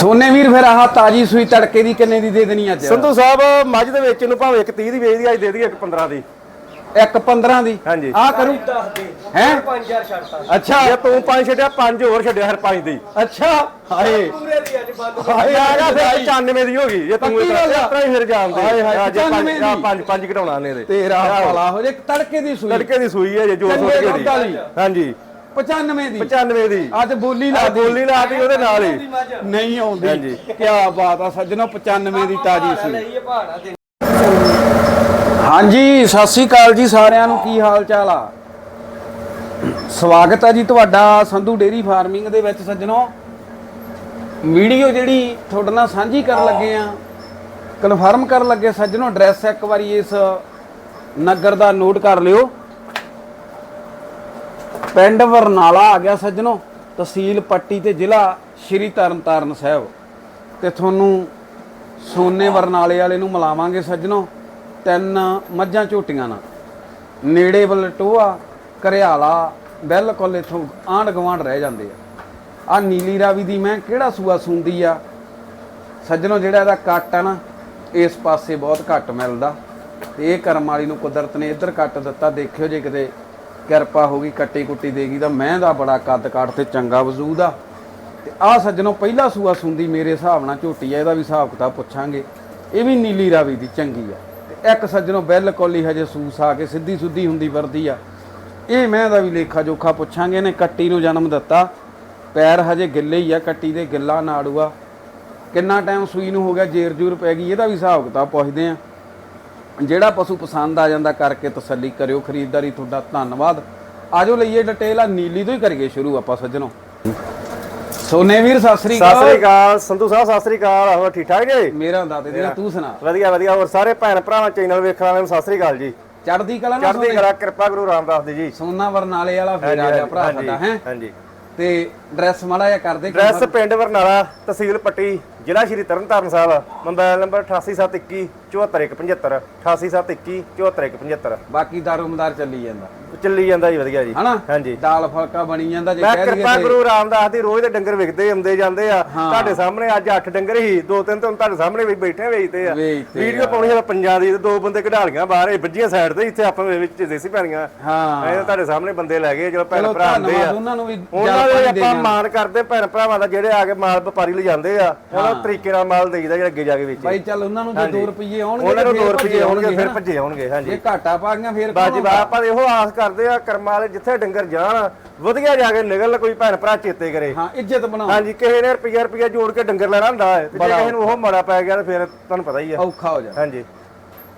ਸੋਨੇ ਵੀਰ ਫਿਰ ਆਹ ਤਾਜੀ ਸੂਈ ਤੜਕੇ ਦੀ ਕਿੰਨੇ ਦੀ ਦੇ ਦੇਣੀ ਅੱਜ? ਸੰਧੂ ਸਾਹਿਬ ਮੱਝ ਦੇ ਵਿੱਚ ਨੂੰ ਭਾਵੇਂ ਇੱਕ 30 ਦੀ ਵੇਚਦੀ ਅੱਜ ਦੇ ਦੀ ਇੱਕ 15 ਦੀ। ਇੱਕ 15 ਦੀ? ਹਾਂਜੀ। ਆ ਕਰੂ। ਹੈ? 5000 ਛੱਡਤਾ। ਅੱਛਾ। ਜੇ ਤੂੰ ਪੰਜ ਛੱਡਿਆ ਪੰਜ ਹੋਰ ਛੱਡਿਆ ਹਰ ਪੰਜ ਦੀ। ਅੱਛਾ। ਹਾਏ। ਪੂਰੇ ਦੀ ਅੱਜ ਬੰਦ ਹਾਏ ਆ ਗਿਆ ਫਿਰ 95 ਦੀ ਹੋ ਗਈ। ਜੇ ਤੂੰ ਇਸ। ਤਰ੍ਹਾਂ ਹੀ ਫਿਰ ਜਾਣਦੇ ਹਾਏ ਹਾਏ, ਅੱਜ ਪੰਜ 95 ਆਹ ਪੰਜ ਪੰਜ ਘਟਾਉਣਾ ਨੇ ਇਹਦੇ। ਤੇਰਾ ਭਲਾ ਹੋ ਜੇ ਤੜਕੇ ਦੀ ਸੂਈ। ਤੜਕੇ ਦੀ ਸੂਈ ਹੈ ਜੇ ਜੋ ਚੰਗੇ ਸੋਚ ਵਾਲੀ। ਹਾਂਜੀ। 95 ਦੀ। 95 ਦੀ। ਅੱਜ ਬੋਲੀ ਲਾ ਆ ਦੀ ਬੋਲੀ ਲਾਤੀ ਉਹਦੇ ਨਾਲ ਹੀ। ਨਹੀਂ ਆਉਂਦੀ। ਹਾਂਜੀ। ਕੀ ਬਾਤ ਆ ਸੱਜਣੋ 95 ਦੀ ਤਾਜੀ ਤੇ ਹਾਂਜੀ ਸਤਿ ਸ੍ਰੀ ਅਕਾਲ ਜੀ ਸਾਰਿਆਂ ਨੂੰ। ਕੀ ਹਾਲ ਚਾਲ ਆ? ਸਵਾਗਤ ਹੈ ਜੀ ਤੁਹਾਡਾ ਸੰਧੂ ਡੇਰੀ ਫਾਰਮਿੰਗ ਦੇ ਵਿੱਚ ਸੱਜਣੋ। ਵੀਡੀਓ ਜਿਹੜੀ ਤੁਹਾਡੇ ਨਾਲ ਸਾਂਝੀ ਕਰਨ ਲੱਗੇ ਆ ਕਨਫਰਮ ਕਰਨ ਲੱਗੇ ਸੱਜਣੋ ਐਡਰੈਸ ਇੱਕ ਵਾਰੀ ਇਸ ਨਗਰ ਦਾ ਨੋਟ ਕਰ ਲਿਓ। ਪਿੰਡ ਵਰਨਾਲਾ ਆ ਗਿਆ ਸੱਜਣੋ, ਤਹਿਸੀਲ ਪੱਟੀ ਤੇ ਜ਼ਿਲ੍ਹਾ ਸ਼੍ਰੀ ਤਰਨਤਾਰਨ ਸਾਹਿਬ। ਤੇ ਤੁਹਾਨੂੰ ਸੋਨੇ ਵਰਨਾਲੇ ਵਾਲੇ ਨੂੰ ਮਿਲਾਵਾਂਗੇ ਸੱਜਣੋ, ਤਿੰਨ ਮੱਝਾਂ ਝੋਟੀਆਂ ਨਾਲ। ਨੇੜੇ ਬਲਟੋਆ ਘਰਿਆਲਾ ਬਿਲਕੁਲ ਇਥੋਂ ਆਂਢ ਗਵਾਂਢ ਰਹਿ ਜਾਂਦੇ ਆ। ਆ ਨੀਲੀ ਰਾਵੀ ਦੀ ਮੈਂ ਕਿਹੜਾ ਸੂਆ ਸੁੰਦੀ ਆ? ਸੱਜਣੋ, ਜਿਹੜਾ ਇਹਦਾ ਕੱਟ ਆ ਨਾ, ਇਸ ਪਾਸੇ ਬਹੁਤ ਘੱਟ ਮਿਲਦਾ। ਤੇ ਇਹ ਕਰਮ ਵਾਲੀ ਨੂੰ ਕੁਦਰਤ ਨੇ ਇੱਧਰ ਕੱਟ ਦਿੱਤਾ, ਦੇਖਿਓ ਜੇ ਕਿਤੇ ਕਿਰਪਾ ਹੋ ਗਈ ਕੱਟੀ ਕੁੱਟੀ ਦੇਗੀ ਤਾਂ ਮੈਂ ਦਾ ਬੜਾ ਕੱਦ ਕਾਠ ਤੇ ਚੰਗਾ ਵਜੂਦ ਆ। ਤੇ ਆ ਸੱਜਣੋ ਪਹਿਲਾ ਸੂਆ ਸੁੰਦੀ ਮੇਰੇ ਹਿਸਾਬ ਨਾਲ ਝੋਟੀ ਆ, ਇਹਦਾ ਵੀ ਹਿਸਾਬ ਕਿਤਾਬ ਪੁੱਛਾਂਗੇ। ਇਹ ਵੀ ਨੀਲੀ ਰਾਵੀ ਦੀ ਚੰਗੀ ਆ। ਤੇ ਇੱਕ ਸੱਜਣੋ ਬਿਲਕੁਲ ਹੀ ਹਜੇ ਸੂਸ ਆ ਕੇ ਸਿੱਧੀ ਸੁੱਧੀ ਹੁੰਦੀ ਵਰਦੀ ਆ। ਇਹ ਮੈਂ ਦਾ ਵੀ ਲੇਖਾ ਜੋਖਾ ਪੁੱਛਾਂਗੇ, ਇਹਨੇ ਕੱਟੀ ਨੂੰ ਜਨਮ ਦਿੱਤਾ। ਪੈਰ ਹਜੇ ਗਿੱਲੇ ਹੀ ਆ, ਕੱਟੀ ਦੇ ਗਿੱਲਾ ਨਾੜੂਆ। ਕਿੰਨਾ ਟਾਈਮ ਸੂਈ ਨੂੰ ਹੋ ਗਿਆ ਜੇਰ ਜੂਰ ਪੈ ਗਈ, ਇਹਦਾ ਵੀ ਹਿਸਾਬ ਕਿਤਾਬ ਪੁੱਛਦੇ ਆ। ਜਿਹੜਾ ਪਸ਼ੂ ਪਸੰਦ ਆ ਜਾਂਦਾ ਕਰਕੇ ਤਸੱਲੀ ਕਰਿਓ ਖਰੀਦਦਾਰੀ ਤੁਹਾਡਾ ਧੰਨਵਾਦ। ਆਜੋ ਲਈਏ ਡਿਟੇਲ ਆ ਨੀਲੀ ਤੋਂ ਹੀ ਕਰੀਏ ਸ਼ੁਰੂ ਆਪਾਂ ਸੱਜਣੋ। ਸੋਨੇ ਵੀਰ ਸਤਿ ਸ੍ਰੀ ਸਤਿ ਸ੍ਰੀ ਅਕਾਲ ਅਕਾਲ ਸੰਧੂ ਸਾਹਿਬ ਸਤਿ ਸ੍ਰੀ ਅਕਾਲ। ਹੋਰ ਠੀਕ ਠਾਕ ਜੀ? ਮੇਰਾ ਦਾਤੇ ਦੀ ਤੂੰ ਸੁਣਾ। ਵਧੀਆ ਵਧੀਆ। ਹੋਰ ਸਾਰੇ ਭੈਣ ਭਰਾਵਾਂ ਚੈਨਲ ਵੇਖਣ ਵਾਲਿਆਂ ਨੂੰ ਸਤਿ ਸ੍ਰੀ ਅਕਾਲ ਜੀ। ਚੜਦੀ ਕਲਾ ਨਾ ਚੜ੍ਹਦੀ ਕਲਾ ਕਿਰਪਾ ਗੁਰੂ ਰਾਮਦਾਸ ਦੀ ਜੀ। ਸੋਨਾ ਵਰਨਾਲੇ ਵਾਲਾ ਫੇਰ ਗਿਆ ਭਰਾ ਸਾਡਾ ਹੈ? ਹਾਂਜੀ। ਤੇ ਡਰੈਸ ਮਾੜਾ ਜਿਹਾ ਕਰਦੇ ਡਰੈਸ ਪਿੰਡ ਬਰਨਾਲਾ ਤਹਿਸੀਲ ਪੱਟੀ ਜ਼ਿਲ੍ਹਾ ਸ਼੍ਰੀ ਤਰਨਤਾਰਨ ਸਾਹਿਬ। ਮੋਬਾਈਲ ਨੰਬਰ 88721 74175 88721 74175 ਬਾਕੀ ਦਾਰੋਮਦਾਰ ਚੱਲੀ ਜਾਂਦਾ। ਚੱਲੀ ਜਾਂਦਾ ਜੀ ਵਧੀਆ ਜੀ। ਹਨਾ? ਹਾਂਜੀ। ਦਾਲ ਫਲਕਾ ਬਣੀ ਜਾਂਦਾ ਜੇ ਮੈਂ ਕਹਿ ਕਿਰਪਾ ਦਈਏ ਗੁਰੂ ਰਾਮਦਾਸ ਦੀ ਰੋਜ਼ ਦੇ ਡੰਗਰ ਵਿਕਦੇ ਆਉਂਦੇ ਜਾਂਦੇ ਆ। ਤੁਹਾਡੇ ਸਾਹਮਣੇ ਅੱਜ 8 ਡੰਗਰ ਹੀ ਦੋ ਤਿੰਨ ਤੋਂ ਤੁਹਾਡੇ ਸਾਹਮਣੇ ਵੀ ਬੈਠੇ ਵੇਚਦੇ ਆ। ਵੇਚਦੇ ਵੀਡੀਓ ਪਾਉਣੀ ਹੈ ਪੰਜਾਂ ਦੀ ਤੇ ਦੋ ਬੰਦੇ ਕਢਾਲੀਆਂ ਬਾਹਰ ਇਹ ਵੱਜੀਆਂ ਸਾਈਡ ਤੇ ਇੱਥੇ ਆਪਾਂ ਵਿੱਚ ਦੇਸੀ ਪੈਣੀਆਂ ਹਾਂ। ਇਹ ਤੁਹਾਡੇ ਸਾਹਮਣੇ ਬੰਦੇ ਲੈ ਗਏ ਜਦੋਂ ਭੈਣ ਚਲੋ ਭਰਾ ਆਉਂਦੇ ਧੰਨਵਾਦ ਆ। ਉਹਨਾਂ ਨੂੰ ਵੀ ਉਹਨਾਂ ਜਾਲ ਦੇ ਪਾਣੀ ਦੇ ਆਪਾਂ। ਮਾਣ ਕਰਦੇ ਭੈਣ ਭਰਾਵਾਂ ਦਾ ਜਿਹੜੇ ਆ ਕੇ ਮਾਲ ਵਪਾਰੀ ਲੈ ਜਾਂਦੇ ਆ ਉਹਨਾਂ ਨੂੰ ਤਰੀਕੇ ਨਾਲ ਮਾਲ ਦੇਈਦਾ ਜਿਹੜਾ ਅੱਗੇ ਜਾ ਕੇ ਵੇਚੇ। ਬਾਈ ਚੱਲ ਉਹਨਾਂ ਨੂੰ ਜੇ 2 ਰੁਪਏ ਆਉਣਗੇ ਉਹਨਾਂ ਨੂੰ ਤੇ 2 ਫੇਰ ਰੁਪਏ ਆਉਣਗੇ ਫਿਰ। ਭੱਜੇ ਆਉਣਗੇ ਹਾਂਜੀ। ਜੇ ਘਾਟਾ ਪਾ ਗਈਆਂ ਫੇਰ ਬਾਜੀ ਬਾ ਆਪਾਂ ਇਹੋ ਆਸ ਕਰਦੇ ਆ ਕਰਮਾਂ ਵਾਲੇ ਜਿੱਥੇ ਡੰਗਰ ਜਾਣ ਵਧੀਆ ਜਾ ਕੇ ਨਿਕਲ ਕੋਈ ਭੈਣ ਭਰਾ ਚੇਤੇ ਕਰੇ। ਹਾਂ ਇੱਜ਼ਤ ਬਣਾਓ। ਹਾਂਜੀ ਕਿਸੇ ਨੇ ਰੁਪਈਆ ਰੁਪਈਆ ਜੋੜ ਕੇ ਡੰਗਰ ਲੈਣਾ ਹੁੰਦਾ ਹੈ ਤੇ ਜੇ ਕਿਸੇ ਨੂੰ ਉਹ ਮਾੜਾ ਪੈ ਗਿਆ ਤਾਂ ਫਿਰ ਤੁਹਾਨੂੰ ਪਤਾ ਹੀ ਆ। ਔਖਾ ਹੋ ਜਾ ਹਾਂਜੀ।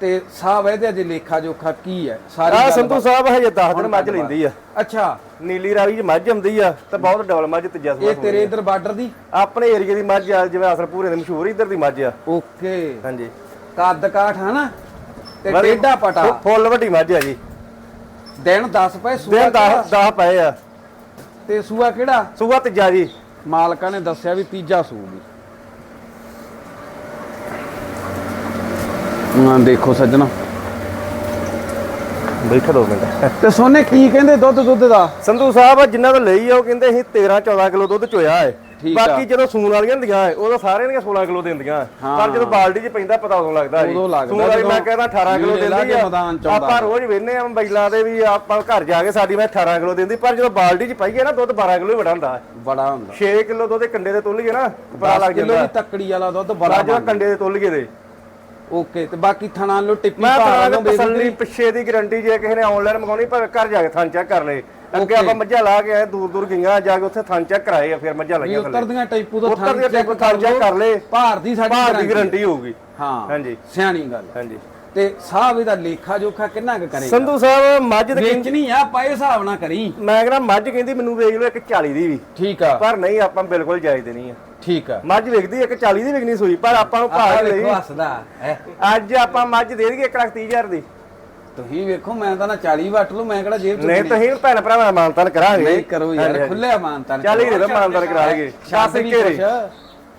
ਤੇ ਸਾਹਬ ਇਹਦੇ ਅਜੇ ਲੇਖਾ ਜੋਖਾ ਕੀ ਹੈ? ਸਾਰੀ ਆ ਸੰਧੂ ਸਾਹਿਬ ਹਜੇ 10 ਦਿਨ ਮੱਝ ਲੈਂਦੀ ਆ। ਅੱਛਾ। ਨੀਲੀ ਰਾਵੀ ਚ ਮੱਝ ਆਉਂਦੀ ਆ ਤੇ ਬਹੁਤ ਡਬਲ ਮੱਝ ਤੀਜਾ ਇਹ ਸੂਆ ਤੇਰੇ ਇਧਰ ਬਾਰਡਰ ਦੀ? ਆਪਣੇ ਏਰੀਏ ਦੀ ਮੱਝ ਆ ਜਿਵੇਂ ਅਸਲ ਪੂਰੇ ਦੇ ਮਸ਼ਹੂਰ ਇੱਧਰ ਦੀ ਮੱਝ ਆ। ਓਕੇ। ਹਾਂਜੀ। ਕੱਦ ਕਾਠ ਹਨਾ? ਤੇ ਟੇਡਾ ਪਟਾ। ਫੁੱਲ ਵੱਡੀ ਮੱਝ ਆ ਜੀ। ਦਿਨ 10 ਪਏ ਸੂਆ ਦਿਨ 10 10 ਪਏ ਆ। ਤੇ ਸੂਆ ਕਿਹੜਾ? ਸੂਆ ਤੀਜਾ ਜੀ। ਮਾਲਕਾਂ ਨੇ ਦੱਸਿਆ ਵੀ ਤੀਜਾ ਸੂ ਵੀ। ਹਾਂ ਦੇਖੋ ਸੱਜਣਾ। ਬੈਠਾ ਦੋ ਮਿੰਟ ਤੇ ਸੋਨੇ ਕੀ ਕਹਿੰਦੇ ਦੁੱਧ ਦੁੱਧ ਦਾ? ਸੰਧੂ ਸਾਹਿਬ ਜਿਨ੍ਹਾਂ ਤੋਂ ਲਈ ਆ ਉਹ ਕਹਿੰਦੇ ਅਸੀਂ 13 14 ਕਿਲੋ ਦੁੱਧ ਚੋਇਆ ਹੈ ਠੀਕ ਆ। ਬਾਕੀ ਜਦੋਂ ਸੂਣ ਵਾਲੀਆਂ ਹੁੰਦੀਆਂ ਉਦੋਂ ਸਾਰਿਆਂ ਦੀਆਂ 16 ਕਿਲੋ ਦਿੰਦੀਆਂ। ਪਰ ਜਦੋਂ ਬਾਲਟੀ 'ਚ ਪੈਂਦਾ ਪਤਾ ਉਦੋਂ ਲੱਗਦਾ ਜੀ। ਉਦੋਂ ਲੱਗਦਾ ਸੂਣ ਵਾਲੀ ਮੈਂ ਕਹਿੰਦਾ 18 ਕਿਲੋ ਦਿੰਦੀ ਆ। ਆਪਾਂ ਰੋਜ਼ ਵੇਨੇ ਆ ਮੋਬਾਈਲਾਂ ਦੇ ਵੀ ਆਪਾਂ ਘਰ ਜਾ ਕੇ ਸਾਡੀ ਮੈਂ 18 ਕਿਲੋ ਦਿੰਦੀ। ਪਰ ਜਦੋਂ ਬਾਲਟੀ 'ਚ ਪਾਈਏ ਨਾ ਦੁੱਧ 12 ਕਿਲੋ ਹੀ ਬੜਾ ਹੁੰਦਾ। ਬੜਾ ਹੁੰਦਾ। 6 ਕਿਲੋ ਦੁੱਧ ਕੰਡੇ ਦੇ ਤੁੱਲੀਏ ਨਾ ਪਤਾ 10 ਲੱਗ ਕਿਲੋ ਜਾਂਦਾ। ਦੀ ਤੱਕੜੀ ਵਾਲਾ ਦੁੱਧ ਬੜਾ ਬਾਜਾ ਕੰਡੇ ਦੇ ਤੁੱਲੀਏ ਦੇ ਓਕੇ ਤੇ ਬਾਕੀ ਥਣਾ ਲੋ ਟਿੱਪੀ ਪਾ ਲਓ ਦੇ ਤਸੱਲੀ ਪਿੱਛੇ ਦੀ ਗਾਰੰਟੀ ਜੇ ਕਿਸੇ ਨੇ ਆਨਲਾਈਨ ਮੰਗਾਉਣੀ ਪਰ ਘਰ ਜਾ ਕੇ ਥਣ ਚੈੱਕ ਕਰ ਲੇ ਅੱਗੇ ਆਪਾਂ ਮੱਝਾਂ ਲਾ ਕੇ ਆਏ ਦੂਰ ਦੂਰ ਗਈਆਂ ਜਾ ਕੇ ਉੱਥੇ ਥਣ ਚੈੱਕ ਕਰਾਏ ਆ ਫਿਰ ਮੱਝਾਂ ਲਾਈਆਂ ਤੋਂ ਉੱਤਰ ਦੀਆਂ ਟੈਪੂ ਥਣ ਚੈੱਕ ਕਰ ਲੇ ਭਾਰ ਦੀ ਸਾਡੀ ਭਾਰ ਦੀ ਗਾਰੰਟੀ ਹੋਊਗੀ। ਹਾਂ ਹਾਂਜੀ। ਸਿਆਣੀ ਗੱਲ ਹਾਂਜੀ। ਤੇ ਸਾਹਬ ਇਹਦਾ ਲੇਖਾ ਜੋਖਾ ਕਿੰਨਾ ਕੁ ਕਰੇਗਾ? ਸੰਧੂ ਸਾਹਿਬ ਮੱਝ ਦੇ ਵੇਚਣੀ ਆ ਪਾਏ ਹਿਸਾਬ ਨਾਲ ਕਰੀ। ਮੈਂ ਕਹਿੰਦਾ ਮੱਝ ਕਹਿੰਦੀ ਮੈਨੂੰ ਵੇਚ ਲਓ ਇੱਕ 40 ਦੀ ਵੀ। ਠੀਕ ਆ। ਪਰ ਨਹੀਂ ਆਪਾਂ ਬਿਲਕੁਲ ਜਾਇਜ਼ ਦੇਣੀ ਆ। ਠੀਕ ਆ। ਮੱਝ ਵਿਕਦੀ ਇੱਕ 40 ਦੀ ਵਿਕਣੀ ਸੂਈ ਪਰ ਆਪਾਂ ਨੂੰ ਭਾਅ ਲਈ ਵੇਖੋ ਹੱਸਦਾ ਅੱਜ ਆਪਾਂ ਮੱਝ ਦੇ ਦਈਏ 1 ਲੱਖ 30 ਹਜ਼ਾਰ ਦੀ। ਤੁਸੀਂ ਵੇਖੋ ਮੈਂ ਤਾਂ ਨਾ 40 ਵੱਟ ਲੂ ਮੈਂ ਕਿਹੜਾ ਜੇਬ ਚ ਨਹੀਂ ਤੁਸੀਂ ਭੈਣ ਭਰਾਵਾਂ ਦਾ ਮਾਨਤਾਨ ਕਰਾਂਗੇ ਨਹੀਂ ਕਰੋ ਯਾਰ ਖੁੱਲਿਆ ਮਾਨਤਾ 40 ਦੇ ਦੋ ਮਾਨਤਾਨ ਕਰਾਂਗੇ 10 ਘੇਰੇ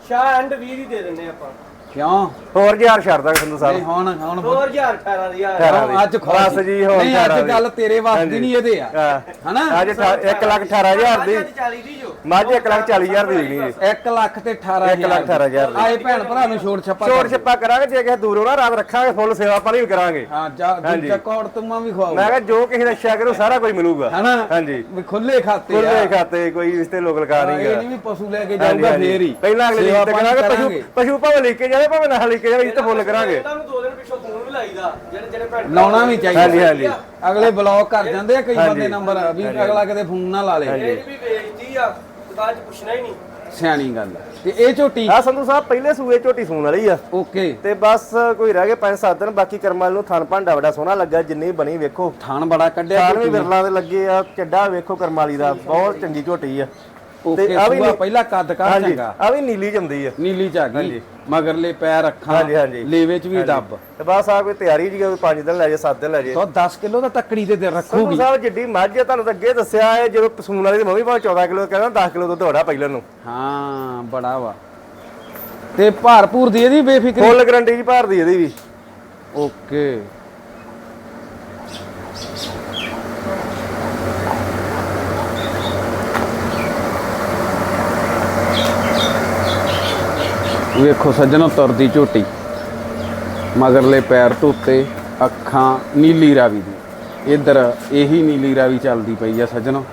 ਸ਼ਾਹ ਐਂਡ 20 ਦੀ ਦੇ ਦਿੰਦੇ ਆਪਾਂ। ਕਿਉਂ? ਹੋਰ ਯਾਰ ਦਾਂਗੇ ਸੰਧੂ ਨਹੀਂ ਸਾਹਿਬ ਹੁਣ ਹੁਣ 2018 ਦੀ ਯਾਰ? ਦੀ। ਅੱਜ ਖੁਸ਼ ਬਸ ਜੀ, ਹੁਣ ਨਹੀਂ ਅੱਜ ਦੀ। ਗੱਲ ਤੇਰੇ ਵਾਸਤੇ ਹਾਂਜੀ। ਨਹੀਂ ਇਹਦੇ ਆ। ਹਾਂ। ਹਨਾ? ਅੱਜ 1 ਲੱਖ 18000 ਦੀ। 40 ਦੀ ਜੋ। ਮੱਝ 1 ਲੱਖ 40000 ਦੀ ਵਿਕਣੀ ਜੀ 1 ਲੱਖ ਤੇ 18000 ਇੱਕ ਲੱਖ ਅਠਾਰਾਂ ਹਜ਼ਾਰ ਦੀ। ਆਏ ਭੈਣ ਭਰਾ ਨੂੰ ਛੋੜ ਛੱਪਾ ਛੋੜ ਕਰ। ਛੱਪਾ ਕਰਾਂਗੇ ਜੇ ਕਿਸੇ ਦੂਰੋਂ ਨਾ ਰਾਤ ਰੱਖਾਂਗੇ ਫੁੱਲ ਸੇਵਾ ਪਾਣੀ ਵੀ ਕਰਾਂਗੇ। ਹਾਂ ਜਾ ਹਾਂਜੀ। ਦੂਜਾ ਕੋੜ ਤੁਮਾਂ ਵੀ ਖਵਾਓ। ਮੈਂ ਕਿਹਾ ਜੋ ਕਿਸੇ ਅੱਛਾ ਕਰੂ ਸਾਰਾ ਕੁਝ ਮਿਲੂਗਾ। ਹਨਾ? ਹਾਂਜੀ। ਵੀ ਖੁੱਲੇ ਖਾਤੇ ਖੁੱਲੇ ਖਾਤੇ ਕੋਈ ਰਿਸ਼ਤੇ ਲੋਕ ਲਗਾ ਨਹੀਂ ਇਹ ਨਹੀਂ ਵੀ ਪਸ਼ੂ ਲੈ ਕੇ ਜਾਊਗਾ। ਫੇਰ ਹੀ। ਪਹਿਲਾਂ ਅਗਲੇ ਸੇਵਾ ਦਿਨ ਪਾਣੀ ਕਰਾਂਗੇ ਪਸ਼ੂ। ਪਸ਼ੂ ਭਾਵੇਂ ਲੈ ਕੇ ਜਾਵੇ ਭਾਵੇਂ ਨਾ ਲੈ ਕੇ ਜਾਵੇ ਇੱਥੇ ਫੁੱਲ ਕਰਾਂਗੇ। ਇਹਨਾਂ ਨੂੰ ਦੋ ਦਿਨ ਪਿੱਛੋਂ ਫੋਨ ਵੀ ਲਾਈਦਾ ਜਿਹੜੇ ਜਿਹੜੇ ਭੈਣ ਲਾਉਣਾ ਵੀ ਚਾਹੀਦਾ। ਹਾਂਜੀ, ਹਾਂਜੀ। ਅਗਲੇ ਬਲੌਕ ਕਰ ਜਾਂਦੇ ਆ ਕਈ। ਬੰਦੇ ਨੰਬਰ ਵੀ ਅਗਲਾ ਕਿਤੇ ਫੋਨ ਨਾ ਲਾ ਲੇ। ਇਹ ਵੀ ਵੇਚਦੀ ਆ ਦੁਕਾਨ 'ਚ ਪੁੱਛਣਾ ਹੀ ਨਹੀਂ। ਸਿਆਣੀ ਗੱਲ ਆ। ਤੇ ਇਹ ਝੋਟੀ ਆ ਸੰਧੂ ਸਾਹਿਬ ਪਹਿਲੇ ਸੂਏ ਝੋਟੀ ਸੂਣ ਵਾਲੀ ਆ। ਓਕੇ। ਤੇ ਬਸ ਕੋਈ ਰਹਿ ਗਏ 5-7 ਦਿਨ ਬਾਕੀ ਕਰਮਾਲ ਨੂੰ ਥਣ ਭਾਂਡਾ ਬੜਾ ਸੋਹਣਾ ਲੱਗਾ ਜਿੰਨੀ ਬਣੀ ਵੇਖੋ। ਥਾਣ ਬੜਾ ਕੱਢਿਆ ਥਣ ਵੀ ਵਿਰਲਾਂ ਦੇ ਲੱਗੇ ਆ ਚੱਡਾ ਵੇਖੋ ਕਰਮਾਲੀ ਦਾ ਬਹੁਤ ਚੰਗੀ ਝੋਟੀ ਆ। ਓਕੇ ਆ ਵੀ ਪਹਿਲਾ ਕੱਦ ਕਰ ਚੰਗਾ? ਆ ਵੀ ਨੀਲੀ ਜੰਦੀ ਆ। ਨੀਲੀ ਝਾਗੀ ਮਗਰਲੇ ਪੈਰ ਅੱਖਾਂ ਹਾਂਜੀ, ਹਾਂਜੀ। ਲੇਵੇ ਚ ਵੀ ਦੱਬ। ਤੇ ਬਸ ਆ ਕੋਈ ਤਿਆਰੀ ਜੀ ਕੋਈ 5 ਦਿਨ ਲੈ ਜੇ 7 ਦਿਨ ਲੈ ਜੇ ਤਾਂ 10 ਕਿਲੋ ਦਾ ਤੱਕੜੀ ਸੰਧੂ ਰੱਖੂਗੀ। ਸਾਹਿਬ ਜਿੱਡੀ ਮੱਝ ਆ ਤੁਹਾਨੂੰ ਤਾਂ ਅੱਗੇ ਦੱਸਿਆ ਹੈ ਜਦੋਂ ਪਸੂਨ ਵਾਲੀ ਦੀ ਮੰਮੀ ਭਾਵੇਂ 14 ਕਿਲੋ ਕਹਿੰਦਾ 10 ਕਿਲੋ ਦੁੱਧ ਵੜਾ ਪਹਿਲਾਂ ਨੂੰ। ਹਾਂ ਬੜਾ ਵਾ। ਤੇ ਭਾਰਪੂਰ ਦੀ ਇਹਦੀ ਬੇਫਿਕਰੀ? ਫੁੱਲ ਗਰੰਟੀ ਜੀ ਭਾਰ ਦੀ ਇਹਦੀ ਵੀ। ਓਕੇ। ਵੇਖੋ ਸੱਜਣੋ ਤੁਰਦੀ ਝੋਟੀ। ਮਗਰਲੇ ਪੈਰ ਧੋਤੇ ਅੱਖਾਂ ਨੀਲੀ ਰਾਵੀ ਦੀ। ਇੱਧਰ ਇਹੀ ਨੀਲੀ ਰਾਵੀ ਚੱਲਦੀ ਪਈ ਆ ਸੱਜਣੋ।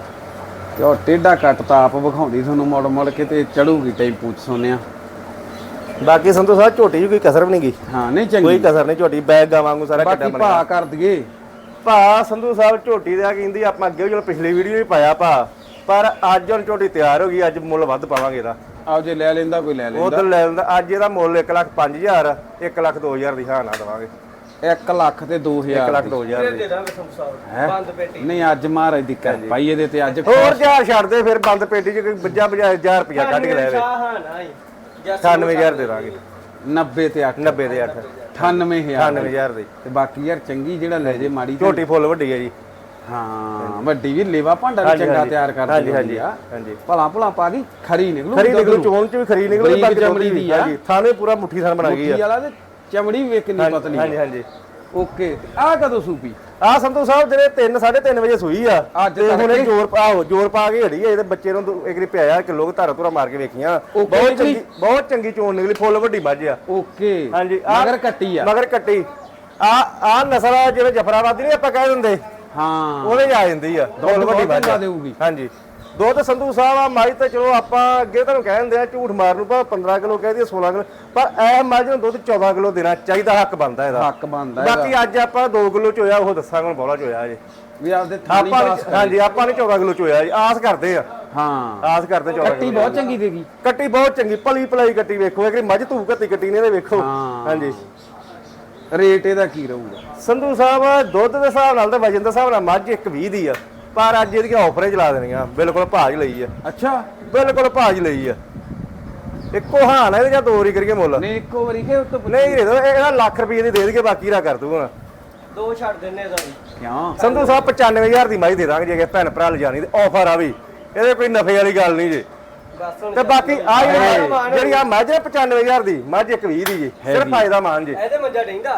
ਤੇ ਉਹ ਟੇਢਾ ਕੱਟ ਤਾਂ ਆਪ ਵਿਖਾਉਂਦੀ ਤੁਹਾਨੂੰ ਮੁੜ ਮੁੜ ਕੇ ਤੇ ਚੜੂਗੀ ਟੈਂਪੂ 'ਚ ਸੋਨਿਆ। ਬਾਕੀ ਸੰਧੂ ਸਾਹਿਬ ਝੋਟੀ 'ਚ ਕੋਈ ਕਸਰ ਵੀ ਨਹੀਂ ਗਈ ਹਾਂ ਨਹੀਂ ਕੋਈ ਚੰਗੀ ਕਸਰ ਨਹੀਂ ਝੋਟੀ ਬੈਗ ਗਾ ਵਾਂਗੂ ਸਾਰਾ ਬਾਕੀ ਬਣਿਆ ਭਾ ਕਰ ਦਈਏ। ਭਾ ਸੰਧੂ ਸਾਹਿਬ ਝੋਟੀ ਦਾ ਕਹਿੰਦੀ ਆਪਾਂ ਅੱਗੇ ਜਦੋਂ ਪਿਛਲੀ ਵੀਡੀਓ ਵੀ ਪਾਇਆ ਭਾ। ਪਰ ਅੱਜ ਹੁਣ ਝੋਟੀ ਤਿਆਰ ਹੋ ਗਈ ਅੱਜ ਮੁੱਲ ਵੱਧ ਪਾਵਾਂਗੇ ਇਹਦਾ। ਆਓ ਜੇ ਲੈ ਲੈਂਦਾ ਕੋਈ ਲੈ ਲੈਂਦਾ। ਉਧਰ ਲੈ ਲੈਂਦਾ। ਅੱਜ ਇਹਦਾ ਮੁੱਲ 1 ਲੱਖ 5000 1 ਲੱਖ 2000 ਦੀ ਹਾਂ ਨਾ ਦਵਾਂਗੇ। 1 ਲੱਖ ਤੇ 2000 1 ਲੱਖ ਦੀ। 2000 ਫਿਰ ਦੀ। ਦੇ ਦਾਂਗੇ ਸਾਹਿਬ ਬੰਦ ਪੇਟੀ ਨਹੀਂ ਅੱਜ ਮਹਾਰਾਜ ਦੀ ਕਰ ਭਾਈ ਇਹਦੇ ਤੇ ਅੱਜ ਹੋਰ ਹਜ਼ਾਰ ਛੱਡ ਦੇ ਫਿਰ ਬੰਦ ਪੇਟੀ 'ਚ ਕੋਈ ਬੱਜਾ ਬਜਾ 1000 ਰੁਪਇਆ ਕੱਢ ਕੇ ਲੈ ਲੈ। ਸ਼ਾਹ ਹਾਂ ਨਾ ਹੀ 98000 ਦੇ ਦਾਂਗੇ। 90 ਤੇ 8 90 ਦੇ 8 98000 98000 ਦੀ। ਤੇ ਬਾਕੀ ਯਾਰ ਚੰਗੀ ਜਿਹੜਾ ਲੈ ਜੇ ਮਾੜੀ ਤੇ- ਝੋਟੀ ਫੁੱਲ ਵੱਡੀ ਹੈ ਜੀ। ਹਾਂ ਵੱਡੀ ਵੀ ਲੇਵਾ ਭਾਂਡਾ ਵੀ ਚੰਗਾ। ਤਿਆਰ ਕਰ ਹਾਂਜੀ, ਦਿੰਦੀ ਆ। ਹਾਂਜੀ। ਭਲਾ ਭਲਾ ਪਾ ਦੀ ਖਰੀ ਨਿਕਲੂ ਖਰੀ ਨਿਕਲੂ ਚੋਣ 'ਚ ਵੀ ਖਰੀ ਨਿਕਲੂ ਬਾਕੀ ਚਮੜੀ ਦੀ ਆ। ਹਾਂਜੀ ਥਾਣੇ ਪੂਰਾ ਮੁੱਠੀ ਥਾਨ ਬਣਾ ਗਈ ਮੁੱਠੀ ਆ ਵਾਲਾ ਤੇ ਚਮੜੀ ਵੀ ਕਿੰਨੀ ਪਤਲੀ ਹਾਂਜੀ ਹਾਂਜੀ। ਓਕੇ ਆ ਕਦੋਂ ਸੂਪੀ? ਆ ਸੰਤੂ ਸਾਹਿਬ ਜਿਹੜੇ 3 3:30 ਵਜੇ ਸੂਈ ਆ। ਤੇ ਹੁਣ? ਇਹ ਜੋਰ ਆਹੋ ਜੋਰ ਪਾ ਕੇ ਹੜੀ ਆ ਇਹਦੇ ਬੱਚੇ ਨੂੰ ਇੱਕ ਰੀ ਪਿਆਇਆ ਕਿਲੋ ਕੁ ਧਾਰਾ ਧੁਰਾ ਮਾਰ ਕੇ ਵੇਖੀਆਂ। ਬਹੁਤ? ਚੰਗੀ ਬਹੁਤ ਚੰਗੀ ਚੋਣ ਨਿਕਲੀ ਫੁੱਲ ਵੱਡੀ ਮੱਝ ਆ। ਓਕੇ ਹਾਂਜੀ ਮਗਰ ਕੱਟੀ ਆ। ਮਗਰ ਕੱਟੀ। ਆ ਆ ਨਸਲ ਜਿਵੇਂ ਜਫਰਾਬਾਦੀ ਨਹੀਂ ਆਪਾਂ ਕਹਿ ਦਿੰਦੇ। ਹਾਂ। ਉਹਦੇ 'ਚ ਆ ਜਾਂਦੀ ਆ। ਫੁੱਲ ਵੱਡੀ ਚੰਗਾ ਆ। ਦੇਊਗੀ। ਹਾਂਜੀ। ਦੁੱਧ ਸੰਧੂ ਸਾਹਿਬ ਆ ਮੱਝ ਤੇ ਚਲੋ ਆਪਾਂ ਅੱਗੇ ਤੁਹਾਨੂੰ ਕਹਿ ਦਿੰਦੇ ਆ ਝੂਠ ਮਾਰਨ ਨੂੰ ਪਰ 15 ਕਿਲੋ ਕਹਿ ਦਈਏ 16 ਕਿਲੋ ਪਰ ਇਹ ਮੱਝ ਨੂੰ ਦੁੱਧ 14 ਕਿਲੋ ਦੇਣਾ ਚਾਹੀਦਾ ਹੱਕ ਬਣਦਾ ਇਹਦਾ। ਹੱਕ ਬਣਦਾ ਬਾਕੀ ਅੱਜ ਆਪਾਂ 2 ਕਿਲੋ ਚੋਇਆ ਉਹ ਦੱਸਾਂਗਾ ਹੁਣ ਬੋਲਾ ਚੋਇਆ ਜੇ। ਵੀ ਆਪਦੇ ਥਾਲੀ ਆਪਾਂ ਪਾਸ ਹਾਂਜੀ ਆਪਾਂ ਨੇ 14 ਕਿਲੋ ਚੋਇਆ ਜੀ ਆਸ ਕਰਦੇ ਆ। ਹਾਂ। ਆਸ ਕਰਦੇ 14 ਕੱਟੀ ਕਿਲੋ ਬਹੁਤ ਚੰਗੀ ਦੇਗੀ। ਕੱਟੀ ਬਹੁਤ ਚੰਗੀ ਭਲੀ ਭਲਾਈ ਕੱਟੀ ਵੇਖੋ ਇੱਕ ਮੱਝ ਧੂ ਕੱਤੀ ਕੱਟੀ ਨੇ ਇਹਦੇ ਵੇਖੋ। ਹਾਂ। ਹਾਂਜੀ। ਰੇਟ ਇਹਦਾ ਕੀ ਰਹੂਗਾ? ਸੰਧੂ ਸਾਹਿਬ ਦੁੱਧ ਦੇ ਹਿਸਾਬ ਨਾਲ ਤੇ ਵਜਨ ਦੇ ਹਿਸਾਬ ਨਾਲ ਮੱਝ ਇੱਕ 20 ਦੀ ਆ। ਪਰ ਅੱਜ ਇਹਦੀਆਂ ਆਫਰਾਂ ਚਲਾ ਦੇਣੀਆਂ। ਬਿਲਕੁਲ ਭਾਜ ਲਈ ਆ। ਅੱਛਾ। ਬਿਲਕੁਲ ਭਾਜ ਲਈ ਆ। ਇੱਕੋ ਹਾਂ ਨਾ ਇਹਦੇ ਜਾਂ ਦੋ ਵਾਰੀ ਕਰੀਏ ਮੁੱਲ? ਨਹੀਂ ਇੱਕੋ ਵਾਰੀ ਕਿ ਉਤੋਂ ਨਹੀਂ ਦੇ ਦੋ ਇਹਦਾ ਲੱਖ ਰੁਪਏ ਦੀ ਦੇ ਦੇਗੇ ਬਾਕੀ ਦਾ ਕਰ ਦੂ ਹੁਣ ਦੋ ਛੱਡ ਦਿੰਨੇ ਦਾ ਕਿਉਂ? ਸੰਧੂ ਸਾਹਿਬ 95000 ਦੀ ਮੱਝ ਦੇ ਦਾਂਗੇ ਜੇ ਭੈਣ ਭਰਾ ਲਿਜਾਣੀ ਤੇ ਆਫਰ ਆ ਵੀ। ਇਹਦੇ ਕੋਈ ਨਫੇ ਵਾਲੀ ਗੱਲ ਨਹੀਂ ਜੇ। ਤੇ ਬਾਕੀ ਆ ਜਿਹੜੀ ਮਾਨ ਜਿਹੜੀ ਆ ਮੱਝ ਹੈ 95000 ਦੀ ਮੱਝ ਇੱਕ 20 ਦੀ ਜੀ ਸਿਰਫ ਫਾਇਦਾ ਮਾਨ ਜੀ। ਇਹਦੇ ਮੰਜਾ ਡੈਂਦਾ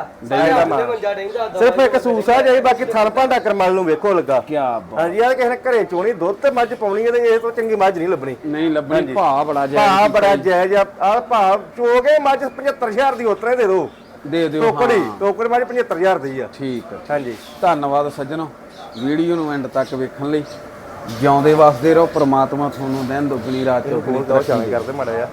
ਮਾਰ। ਮੰਜਾ ਡੈਂਦਾ ਸਿਰਫ ਇੱਕ ਸੂਸ ਆ ਜਾਈ ਬਾਕੀ ਥਣ ਭਾਂਡਾ ਕਰਮਲ ਨੂੰ ਵੇਖੋ ਲੱਗਾ। ਕੀ ਬਾਤ। ਹਾਂਜੀ ਯਾਰ ਕਿਸੇ ਨੇ ਘਰੇ ਚੋਣੀ ਦੁੱਧ ਤੇ ਮੱਝ ਪਾਉਣੀ ਹੈ ਤੇ ਇਹ ਤੋਂ ਚੰਗੀ ਮੱਝ ਨਹੀਂ ਲੱਭਣੀ। ਨਹੀਂ ਲੱਭਣੀ ਭਾ ਬੜਾ ਜਾਇਜ਼ ਭਾ ਬੜਾ ਜਾਇਜ਼ ਆ। ਆਹ ਭਾ ਚੋਗੇ ਮੱਝ 75000 ਦੀ ਉਤਰੇ ਦੇ ਦੋ। ਦੇ ਦਿਓ ਟੋਕੜੀ ਹਾਂ। ਟੋਕੜੀ ਮੱਝ 75000 ਦੀ ਆ। ਠੀਕ ਹੈ ਹਾਂਜੀ। ਧੰਨਵਾਦ ਸੱਜਣੋ ਵੀਡੀਓ ਨੂੰ ਐਂਡ ਤੱਕ ਵੇਖਣ ਲਈ। ਜਿਉਂਦੇ ਵਸਦੇ ਰਹੋ ਪ੍ਰਮਾਤਮਾ ਤੁਹਾਨੂੰ ਦਿਨ ਦੁੱਗਣੀ ਰਾਤ ਚੌਗਣੀ ਬਹੁਤ ਸ਼ਾਮੇ ਕਰਦੇ ਮਾੜਾ ਜਿਹਾ।